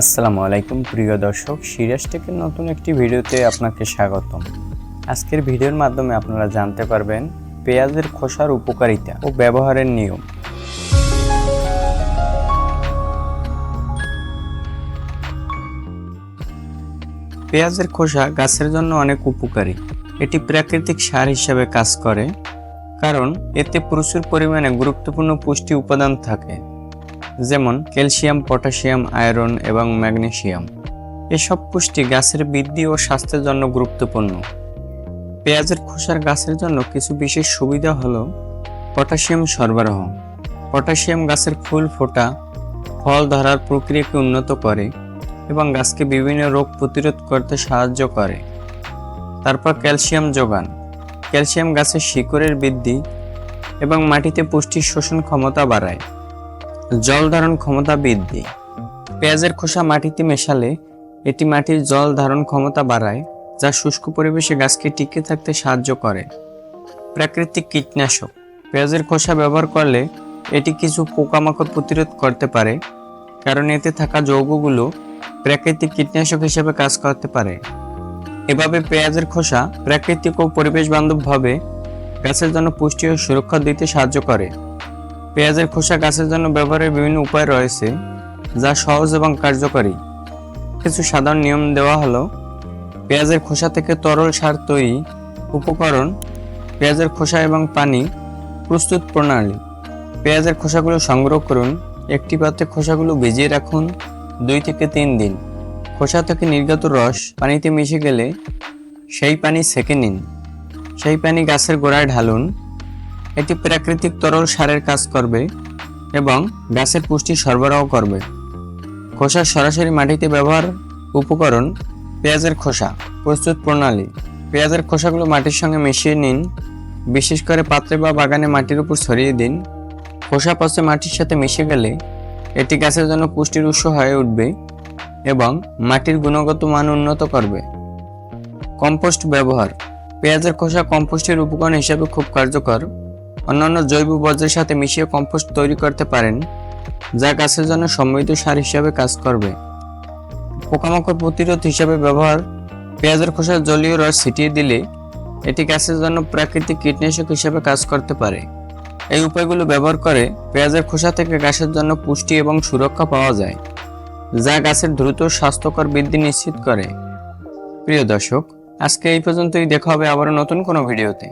আসসালামু আলাইকুম, প্রিয় দর্শক। সিরিয়াস টেকের নতুন একটি ভিডিওতে আপনাকে স্বাগতম। আজকের ভিডিওর মাধ্যমে আপনারা জানতে পারবেন পেঁয়াজের খোসার উপকারিতা ও ব্যবহারের নিয়ম। পেঁয়াজের খোসা গাছের জন্য অনেক উপকারী। এটি প্রাকৃতিক সার হিসাবে কাজ করে, কারণ এতে প্রচুর পরিমাণে গুরুত্বপূর্ণ পুষ্টি উপাদান থাকে। যেমন ক্যালসিয়াম, পটাশিয়াম, আয়রন এবং ম্যাগনেসিয়াম। এসব পুষ্টি গাছের বৃদ্ধি ও স্বাস্থ্যের জন্য গুরুত্বপূর্ণ। পেঁয়াজের খোসার গাছের জন্য কিছু বিশেষ সুবিধা হলো পটাশিয়াম সরবরাহ। পটাশিয়াম গাছের ফুল ফোটা, ফল ধরার প্রক্রিয়াকে উন্নত করে এবং গাছকে বিভিন্ন রোগ প্রতিরোধ করতে সাহায্য করে। তারপর ক্যালসিয়াম যোগান। ক্যালসিয়াম গাছের শিকড়ের বৃদ্ধি এবং মাটিতে পুষ্টির শোষণ ক্ষমতা বাড়ায়। জল ধারণ ক্ষমতা বৃদ্ধি। পেঁয়াজের খোসা মাটিতে মেশালে এটি মাটির জল ধারণ ক্ষমতা বাড়ায়, যা শুষ্ক পরিবেশে গাছকে টিকে থাকতে সাহায্য করে। প্রাকৃতিক কীটনাশক। পেঁয়াজের খোসা ব্যবহার করলে এটি কিছু পোকামাকড় প্রতিরোধ করতে পারে, কারণ এতে থাকা যৌগগুলো প্রাকৃতিক কীটনাশক হিসেবে কাজ করতে পারে। এভাবে পেঁয়াজের খোসা প্রাকৃতিক ও পরিবেশ বান্ধবভাবে গাছের জন্য পুষ্টি ও সুরক্ষা দিতে সাহায্য করে। পেঁয়াজের খোসা গাছের জন্য ব্যবহারের বিভিন্ন উপায় রয়েছে, যা সহজ এবং কার্যকরী। কিছু সাধারণ নিয়ম দেওয়া হলো, পেঁয়াজের খোসা থেকে তরল সার তৈরি উপকরণ, পেঁয়াজের খোসা এবং পানি প্রস্তুত প্রণালী। পেঁয়াজের খোসাগুলো সংগ্রহ করুন, একটি পাত্রে খোসাগুলো ভিজিয়ে রাখুন দুই থেকে তিন দিন। খোসা থেকে নির্গত রস পানিতে মিশে গেলে সেই পানি সেকে নিন। সেই পানি গাছের গোড়ায় ঢালুন এটি প্রাকৃতিক তরল সারের কাজ করবে এবং গাছের পুষ্টি সরবরাহ করবে। খোসা সরাসরি মাটিতে ব্যবহার উপকরণ পেঁয়াজের খোসা, প্রস্তুত প্রণালী। পেঁয়াজের খোসাগুলো মাটির সঙ্গে মিশিয়ে নিন। বিশেষ করে পাত্রে বা বাগানে মাটির উপর ছড়িয়ে দিন। খোসা পচে মাটির সাথে মিশে গেলে এটি গাছের জন্য পুষ্টির উৎস হয়ে উঠবে এবং মাটির গুণগত মান উন্নত করবে। কম্পোস্ট ব্যবহার। পেঁয়াজের খোসা কম্পোস্টের উপকরণ হিসেবে খুব কার্যকর। অন্যান্য জৈব বর্জ্যের সাথে মিশিয়ে কম্পোস্ট তৈরি করতে পারেন, যা গাছের জন্য সমৃদ্ধ সার হিসাবে কাজ করবে। পোকামাকড় প্রতিরোধ হিসাবে ব্যবহার, পেঁয়াজের খোসার জলীয় রস ছিটিয়ে দিলে এটি গাছের জন্য প্রাকৃতিক কীটনাশক হিসেবে কাজ করতে পারে। এই উপায়গুলো ব্যবহার করে পেঁয়াজের খোসা থেকে গাছের জন্য পুষ্টি এবং সুরক্ষা পাওয়া যায়, যা গাছের দ্রুত স্বাস্থ্যকর বৃদ্ধি নিশ্চিত করে। প্রিয় দর্শক, আজকে এই পর্যন্তই। দেখা হবে আবারও নতুন কোনো ভিডিওতে।